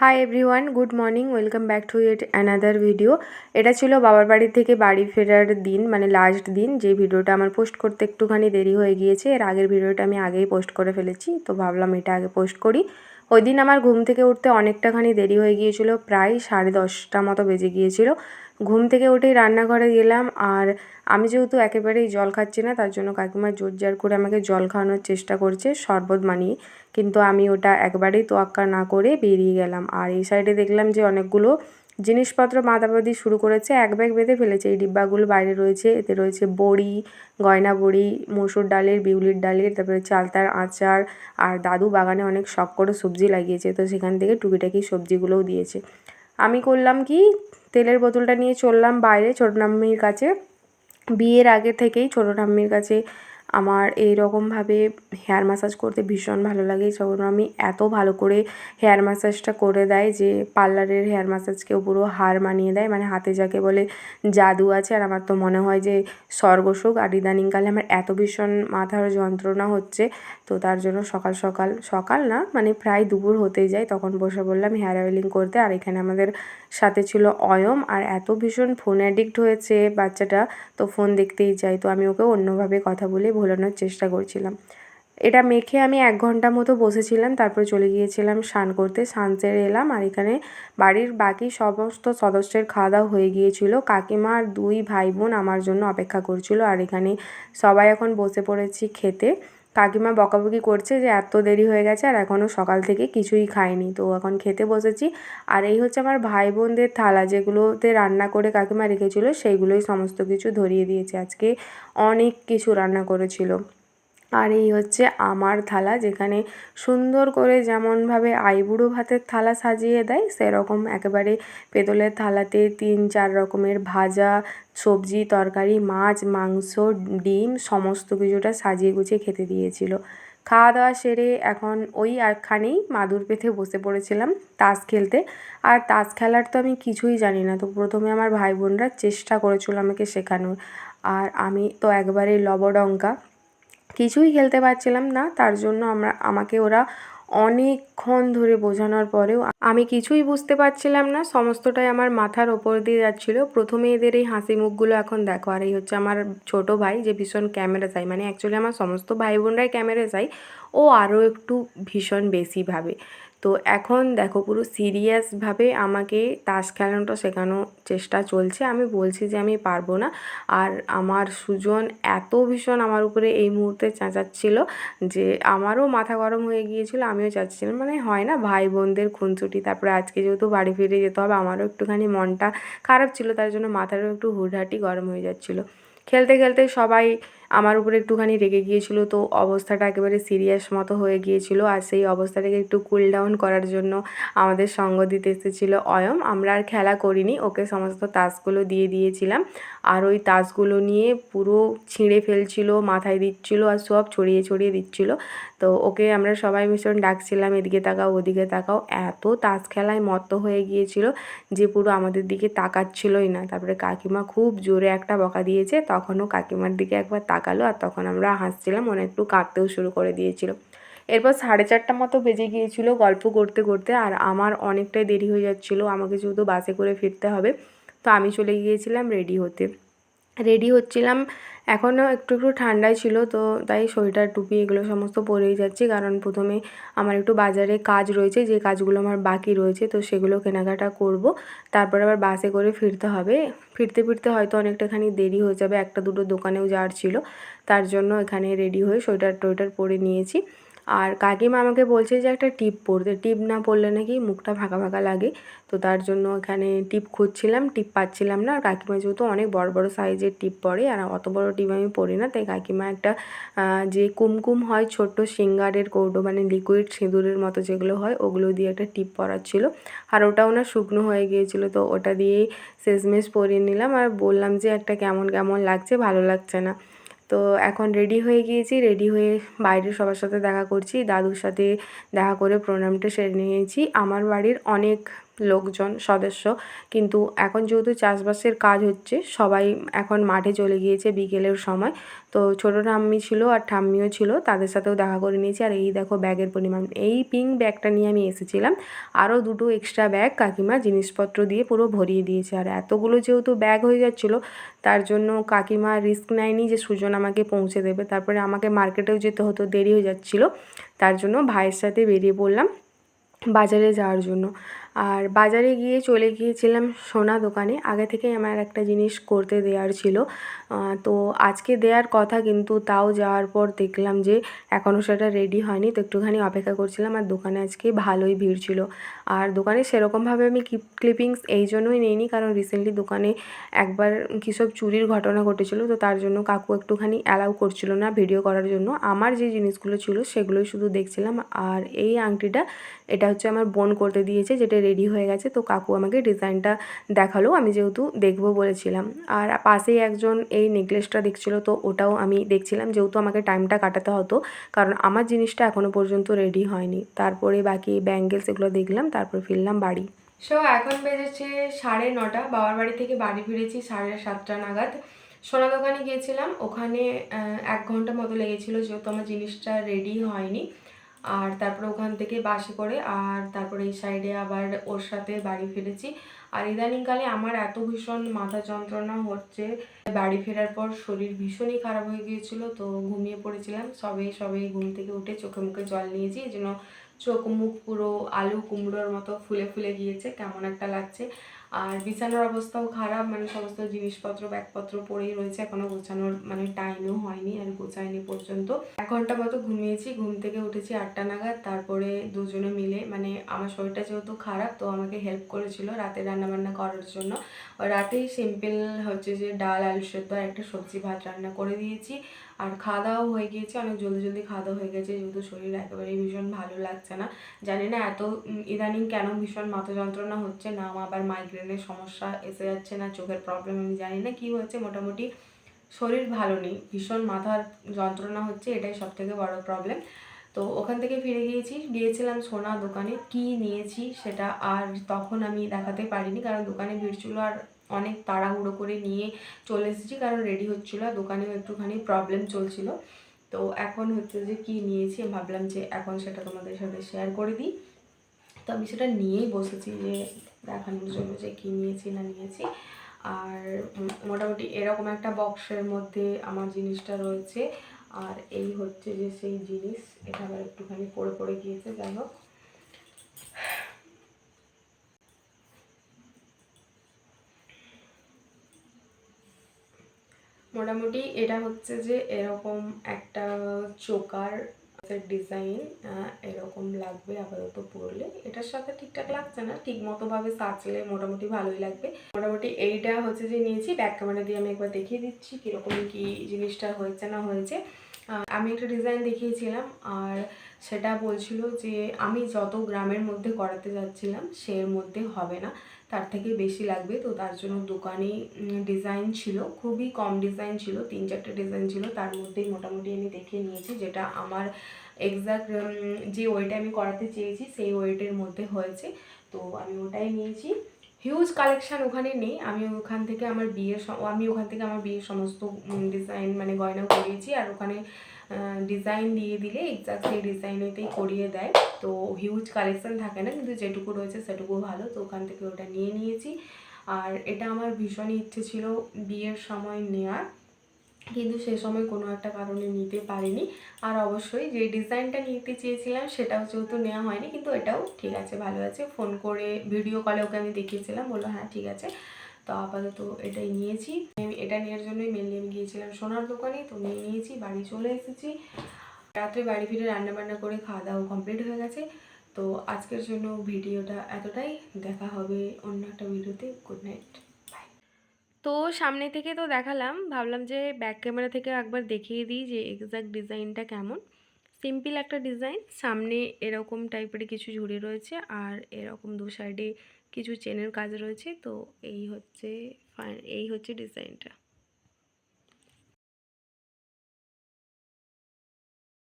Hi everyone good morning welcome back to it another video এটা ছিল বাবার বাড়ি থেকে বাড়ি ফেরার দিন মানে লাস্ট দিন, যে ভিডিওটা আমার পোস্ট করতে একটুখানি দেরি হয়ে গিয়েছে। এর আগের ভিডিওটা আমি আগেই পোস্ট করে ফেলেছি, তো ভাবলাম এটা আগে পোস্ট করি। ওই দিন আমার ঘুম থেকে উঠতে অনেকটাখানি দেরি হয়ে গিয়েছিল, প্রায় সাড়ে দশটা মতো বেজে গিয়েছিল। ঘুম থেকে উঠেই রান্নাঘরে গেলাম আর আমি যেহেতু একেবারেই জল খাচ্ছি না, তার জন্য কাকিমা জোর জার করে আমাকে জল খাওয়ানোর চেষ্টা করছে, শরবত মানিয়ে কিন্তু আমি ওটা একবারেই তোয়াক্কা না করে বেরিয়ে গেলাম। আর এই সাইডে দেখলাম যে অনেকগুলো জিনিসপত্র বাঁধাবাঁধি শুরু করেছে, এক ব্যাগ বেঁধে ফেলেছে। এই ডিব্বাগুলো বাইরে রয়েছে, এতে রয়েছে বড়ি, গয়না বড়ি, মসুর ডালের, বিউলির ডালের, তারপরে চালতার আচার আর দাদু বাগানে অনেক শখ করে সবজি লাগিয়েছে, তো সেখান থেকে টুকিটাকি সবজিগুলোও দিয়েছে। আমি করলাম কি, তেলের বোতলটা নিয়ে চললাম বাইরে ছোটো নাম্মির কাছে। বিয়ের আগে থেকেই ছোটো ঠাম্মির কাছে আমার এই রকমভাবে হেয়ার ম্যাসাজ করতে ভীষণ ভালো লাগে। আমি এত ভালো করে হেয়ার ম্যাসাজটা করে দেয় যে পার্লারের হেয়ার ম্যাসাজকেও পুরো হার মানিয়ে দেয়। মানে হাতে যাকে বলে জাদু আছে। আর আমার তো মনে হয় যে স্বর্গসুখ আর ইদানিংকালে আমার এত ভীষণ মাথার যন্ত্রণা হচ্ছে। তো তার জন্য সকাল সকাল সকাল না মানে প্রায় দুপুর হতেই যায়। তখন বসে বললাম হেয়ার অয়েলিং করতে। আর এখানে আমাদের সাথে ছিল অয়ম। আর এত ভীষণ ফোন অ্যাডিক্ট হয়েছে বাচ্চাটা। তো ফোন দেখতেই চাই তো আমি ওকে অন্যভাবে কথা বলে। ভোলানোর চেষ্টা করছিলাম। এটা মেখে আমি এক ঘণ্টা মতো বসেছিলাম, তারপর চলে গিয়েছিলাম স্নান করতে। স্নান সেরে এলাম আর এখানে বাড়ির বাকি সমস্ত সদস্যের খাওয়া দাওয়া হয়ে গিয়েছিল। কাকিমা আর দুই ভাই বোন আমার জন্য অপেক্ষা করছিল আর এখানে সবাই এখন বসে পড়েছি খেতে। কাকিমা বকাবকি করছে যে এত দেরি হয়ে গেছে আর এখনও সকাল থেকে কিছুই খাইনি। তো এখন খেতে বসেছি। আর এই হচ্ছে আমার ভাই বোনদের থালা যেগুলোতে রান্না করে কাকিমা রেখেছিল, সেইগুলোই সমস্ত কিছু ধরিয়ে দিয়েছে। আজকে অনেক কিছু রান্না করেছিল। আর এই হচ্ছে আমার থালা, যেখানে সুন্দর করে যেমনভাবে আইবুড়ো ভাতের থালা সাজিয়ে দেয়, সেরকম একেবারে পেতলের থালাতে তিন চার রকমের ভাজা, সবজি, তরকারি, মাছ, মাংস, ডিম, সমস্ত কিছুটা সাজিয়ে গুছিয়ে খেতে দিয়েছিল। খাওয়া দাওয়া সেরে এখন ওই একখানেই মাদুর পেতে বসে পড়েছিলাম তাস খেলতে। আর তাস খেলার তো আমি কিছুই জানি না, তো প্রথমে আমার ভাই বোনরা চেষ্টা করেছিল আমাকে শেখানোর। আর আমি তো একবারে লবডঙ্কা কিছুই খেলতে পারছিলাম না। তার জন্য আমরা, আমাকে ওরা অনেকক্ষণ ধরে বোঝানোর পরেও আমি কিছুই বুঝতে পারছিলাম না। সমস্তটাই আমার মাথার ওপর দিয়ে যাচ্ছিল। প্রথমে এদের এই হাসি মুখগুলো এখন দেখো। আর এই হচ্ছে আমার ছোট ভাই যে ভীষণ ক্যামেরা চাই। মানে অ্যাকচুয়ালি আমার সমস্ত ভাই বোনরাই ক্যামেরা চাই। ও আরও একটু ভীষণ বেশি ভাবে। তো এখন দেখো পুরো সিরিয়াসভাবে আমাকে তাস খেলানোটা শেখানোর চেষ্টা চলছে। আমি বলছি যে আমি পারব না। আর আমার সুজন এত ভীষণ আমার উপরে এই মুহূর্তে চেঁচাচ্ছিল যে আমারও মাথা গরম হয়ে গিয়েছিল, আমিও চাচ্ছিলাম মানে হয় না ভাই বোনদের খুনসুটি, তারপরে আজকে যেহেতু বাড়ি ফিরে যেতে হবে, আমারও একটুখানি মনটা খারাপ ছিল, তার জন্য মাথারও একটু হুটহাটি গরম হয়ে যাচ্ছিল। খেলতে খেলতে সবাই আমার উপরে একটুখানি রেগে গিয়েছিল, তো অবস্থাটা একেবারে সিরিয়াস মতো হয়ে গিয়েছিল। আর সেই অবস্থাটাকে একটু কুল ডাউন করার জন্য আমাদের সঙ্গ দিতে এসেছিল অয়ম। আমরা আর খেলা করিনি, ওকে সমস্ত তাসগুলো দিয়ে দিয়েছিলাম। আর ওই তাসগুলো নিয়ে পুরো ছিঁড়ে ফেলছিল, মাথায় দিচ্ছিল আর সব ছড়িয়ে ছড়িয়ে দিচ্ছিল। তো ওকে আমরা সবাই ভীষণ ডাকছিলাম, এদিকে তাকাও, ওদিকে তাকাও। এত তাস খেলায় মত্ত হয়ে গিয়েছিল যে পুরো আমাদের দিকে তাকাচ্ছিলই না। তারপরে কাকিমা খুব জোরে একটা বকা দিয়েছে, তখনও কাকিমার দিকে একবার তাকালো আর তখন আমরা হাসছিলাম। মনে একটু কাঁদতেও শুরু করে দিয়েছিল। এরপর সাড়ে চারটা মতো বেজে গিয়েছিল গল্প করতে করতে আর আমার অনেকটাই দেরি হয়ে যাচ্ছিল। আমাকে যেহেতু বাসে করে ফিরতে হবে, তো আমি চলে গিয়েছিলাম রেডি হতে। রেডি হচ্ছিলাম এখনও একটু একটু ঠান্ডাই ছিল, তো তাই সোয়েটার, টুপি এগুলো সমস্ত পরেই যাচ্ছি। কারণ প্রথমে আমার একটু বাজারে কাজ রয়েছে, যে কাজগুলো আমার বাকি রয়েছে, তো সেগুলো কেনাকাটা করব। তারপর আবার বাসে করে ফিরতে হবে। ফিরতে ফিরতে হয়তো অনেকটাখানি দেরি হয়ে যাবে, একটা দুটো দোকানেও যাওয়ার ছিল। তার জন্য এখানে রেডি হয়ে সোয়েটার টোয়েটার পরে নিয়েছি। আর কাকিমা আমাকে বলছে যে একটা টিপ পরতে টিপ না পরলে নাকি মুখটা ফাঁকা ফাঁকা লাগে। তো তার জন্য এখানে টিপ খুঁজছিলাম, টিপ পাচ্ছিলাম না। আর কাকিমা যেহেতু অনেক বড় বড় সাইজের টিপ পরে আর অত বড় টিপ আমি পরি না। তাই কাকিমা একটা যে কুমকুম হয় ছোট্ট সিঙ্গারের কৌটো মানে লিকুইড সিঁদুরের মতো যেগুলো হয়, ওগুলো দিয়ে একটা টিপ পরাচ্ছিল আর ওটাও না শুকনো হয়ে গিয়েছিল, তো ওটা দিয়েই শেষমেশ পরিয়ে নিলাম। আর বললাম যে একটা কেমন কেমন লাগছে, ভালো লাগছে না। তো এখন রেডি হয়ে গিয়েছি রেডি হয়ে বাইরে সবার সাথে দেখা করছি, দাদুর সাথে দেখা করে প্রণামটা সেরে নিয়েছি। আমার বাড়ির অনেক লোকজন, সদস্য। কিন্তু এখন যেহেতু চাষবাসের কাজ হচ্ছে, সবাই এখন মাঠে চলে গিয়েছে বিকেলের সময়। তো ছোটো ঠাম্মি ছিল আর ঠাম্মিও ছিল, তাদের সাথেও দেখা করে নিয়েছি। আর এই দেখো ব্যাগের পরিমাণ। এই পিঙ্ক ব্যাগটা নিয়ে আমি এসেছিলাম। আরও দুটো এক্সট্রা ব্যাগ কাকিমা জিনিসপত্র দিয়ে পুরো ভরিয়ে দিয়েছে। আর এতগুলো যেহেতু ব্যাগ হয়ে যাচ্ছিল, তার জন্য কাকিমা রিস্ক নেয়নি যে সুজন আমাকে পৌঁছে দেবে। তারপরে আমাকে মার্কেটেও যেতে হতো, দেরি হয়ে যাচ্ছিল। তার জন্য ভাইয়ের সাথে বেরিয়ে পড়লাম বাজারে যাওয়ার জন্য। আর বাজারে গিয়ে চলে গিয়েছিলাম সোনা দোকানে। আগে থেকেই আমার একটা জিনিস করতে দেওয়ার ছিল। তো আজকে দেওয়ার কথা কিন্তু তাও যাওয়ার পর দেখলাম যে এখনও সেটা রেডি হয়নি। তো একটুখানি অপেক্ষা করছিলাম আর দোকানে আজকে ভালোই ভিড় ছিল। আর দোকানে সেরকমভাবে আমি ক্লিপিংস এই জন্যই নিইনি। কারণ রিসেন্টলি দোকানে একবার কী সব চুরির ঘটনা ঘটেছিল, তো তার জন্য কাকু একটুখানি অ্যালাউ করছিল না ভিডিও করার জন্য। আমার যে জিনিসগুলো ছিল সেগুলোই শুধু দেখছিলাম। আর এই আংটিটা, এটা হচ্ছে আমার বোন করতে দিয়েছে, যেটা রেডি হয়ে গেছে। তো কাকু আমাকে ডিজাইনটা দেখাল, আমি যেহেতু দেখব বলেছিলাম। আর পাশেই একজন এই নেকলেসটা দেখছিলো, তো ওটাও আমি দেখছিলাম। যেহেতু আমাকে টাইমটা কাটাতে হতো, কারণ আমার জিনিসটা এখনও পর্যন্ত রেডি হয়নি। তারপরে বাকি ব্যাঙ্গেলস এগুলো দেখলাম, তারপর ফিরলাম বাড়ি। সো এখন বেজেছে সাড়ে নটা, বাবার বাড়ি থেকে বাড়ি ফিরেছি সাড়ে সাতটা নাগাদ। সোনা দোকানে গিয়েছিলাম, ওখানে এক ঘণ্টা মতো লেগেছিলো, যেহেতু আমার জিনিসটা রেডি হয়নি। আর তারপরে ওখান থেকে বাসে করে, আর তারপরে এই সাইডে আবার ওর সাথে বাড়ি ফিরেছি। আর ইদানিংকালে আমার এত ভীষণ মাথা যন্ত্রণা হচ্ছে, বাড়ি ফেরার পর শরীর ভীষণই খারাপ হয়ে গিয়েছিল, তো ঘুমিয়ে পড়েছিলাম। সবে সবে ঘুম থেকে উঠে চোখে মুখে জল নিয়েছি, এই জন্য চোখ মুখ পুরো আলু কুমড়োর মতো ফুলে ফুলে গিয়েছে, কেমন একটা লাগছে। আর বিছানার অবস্থাও খারাপ মানে সমস্ত জিনিসপত্র, ব্যাগপত্র পড়েই রয়েছে, এখনও গোছানোর মানে টাইমও হয়নি আর গোছায়নি পর্যন্ত। এক ঘণ্টা মতো ঘুমিয়েছি, ঘুম থেকে উঠেছি আটটা নাগাদ, তারপরে দুজনে মিলে মানে আমার শরীরটা যেহেতু খারাপ, তো আমাকে হেল্প করেছিল রাতে রান্নাবান্না করার জন্য। রাতেই সিম্পল হচ্ছে যে ডাল, আলু সেদ্ধ আর একটা সবজি ভাত রান্না করে দিয়েছি। আর খাওয়া দাওয়াও হয়ে গিয়েছে, অনেক জলদি জলদি খাওয়া দাওয়া হয়ে গেছে, যেহেতু শরীর একেবারেই ভীষণ ভালো লাগছে না। জানি না এত ইদানিং কেন ভীষণ মাথা যন্ত্রণা হচ্ছে না আবার মাইগ্রেনের সমস্যা এসে যাচ্ছে না, চোখের প্রবলেম আমি জানি না কী হয়েছে মোটামুটি শরীর ভালো নেই, ভীষণ মাথার যন্ত্রণা হচ্ছে, এটাই সব থেকে বড় প্রবলেম তো ওখান থেকে ফিরে গিয়েছি, গিয়েছিলাম সোনা দোকানে, কি নিয়েছি সেটা আর তখন আমি দেখাতে পারিনি, কারণ দোকানে ভিড় ছিল আর অনেক তাড়াহুড়ো করে নিয়ে চলে এসেছি, কারণ রেডি হচ্ছিল দোকানেও একটুখানি প্রবলেম চলছিল। তো এখন হচ্ছে যে কি নিয়েছি ভাবলাম যে এখন সেটা তোমাদের সাথে শেয়ার করে দিই। তো আমি সেটা নিয়েই বসেছি যে দেখানোর জন্য যে কী নিয়েছি না নিয়েছি। আর মোটামুটি এরকম একটা বক্সের মধ্যে আমার জিনিসটা রয়েছে। আর এই হচ্ছে যে সেই জিনিস, এটা আবার একটুখানি পড়ে পড়ে গিয়েছে, যাই হোক। মোটামুটি এটা হচ্ছে যে এরকম একটা চোকার ডিজাইন এরকম লাগবে আপাতত পরলে। এটার সাথে ঠিকঠাক লাগছে না, ঠিক মতোভাবে সাজলে মোটামুটি ভালোই লাগবে। মোটামুটি এইটা হচ্ছে যে নিয়েছি ব্যাক ক্যামেরা দিয়ে আমি একবার দেখিয়ে দিচ্ছি কীরকম কি জিনিসটা হয়েছে না হয়েছে। আমি একটা ডিজাইন দেখিয়েছিলাম আর সেটা বলছিল যে আমি যত গ্রামের মধ্যে করাতে যাচ্ছিলাম সে মধ্যে হবে না, তার থেকে বেশি লাগবে। তো তার জন্য দোকানে ডিজাইন ছিল, খুবই কম ডিজাইন ছিল, তিন চারটে ডিজাইন ছিল, তার মধ্যেই মোটামুটি আমি দেখে নিয়েছি যেটা আমার এক্স্যাক্ট যে ওয়েটে আমি করাতে চেয়েছি সেই ওয়েটের মধ্যে হয়েছে। তো আমি ওটাই নিয়েছি। হিউজ কালেকশান ওখানে নেই। আমি ওখান থেকে আমার বিয়ের আমি ওখান থেকে আমার বিয়ের সমস্ত ডিজাইন মানে গয়না করিয়েছি আর ওখানে ডিজাইন দিয়ে দিলে এক্সাক্ট সেই ডিজাইনেতেই করিয়ে দেয়। তো হিউজ কালেকশান থাকে না, কিন্তু যেটুকু রয়েছে সেটুকু ভালো। তো ওখান থেকে ওটা নিয়ে নিয়েছি। আর এটা আমার ভীষণই ইচ্ছে ছিল বিয়ের সময় নেওয়ার। কিন্তু সে সময় কোনো একটা কারণে নিতে পারিনি। আর অবশ্যই যে ডিজাইনটা নিতে চেয়েছিলাম সেটাও যেহেতু নেওয়া হয়নি, কিন্তু এটাও ঠিক আছে, ভালো আছে। ফোন করে ভিডিও কলে ওকে আমি দেখিয়েছিলাম, বলল হ্যাঁ ঠিক আছে। তো আপাতত এটাই নিয়েছি। এটা নেওয়ার জন্যই মেনলি আমি গিয়েছিলাম সোনার দোকানে, তো নিয়ে নিয়েছি, বাড়ি চলে এসেছি। রাত্রে বাড়ি ফিরে রান্নাবান্না করে খাওয়া দাওয়া কমপ্লিট হয়ে গেছে। তো আজকের জন্য ভিডিওটা এতটাই। দেখা হবে অন্য একটা ভিডিওতে। গুড নাইট তো সামনে থেকে তো দেখালাম। ভাবলাম যে ব্যাক ক্যামেরা থেকে একবার দেখিয়ে দিই যে এক্স্যাক্ট ডিজাইনটা কেমন। সিম্পল একটা ডিজাইন সামনে এরকম টাইপের কিছু ঝুড়ি রয়েছে আর এরকম দু সাইডে কিছু চেনের কাজ রয়েছে। তো এই হচ্ছে এই হচ্ছে ডিজাইনটা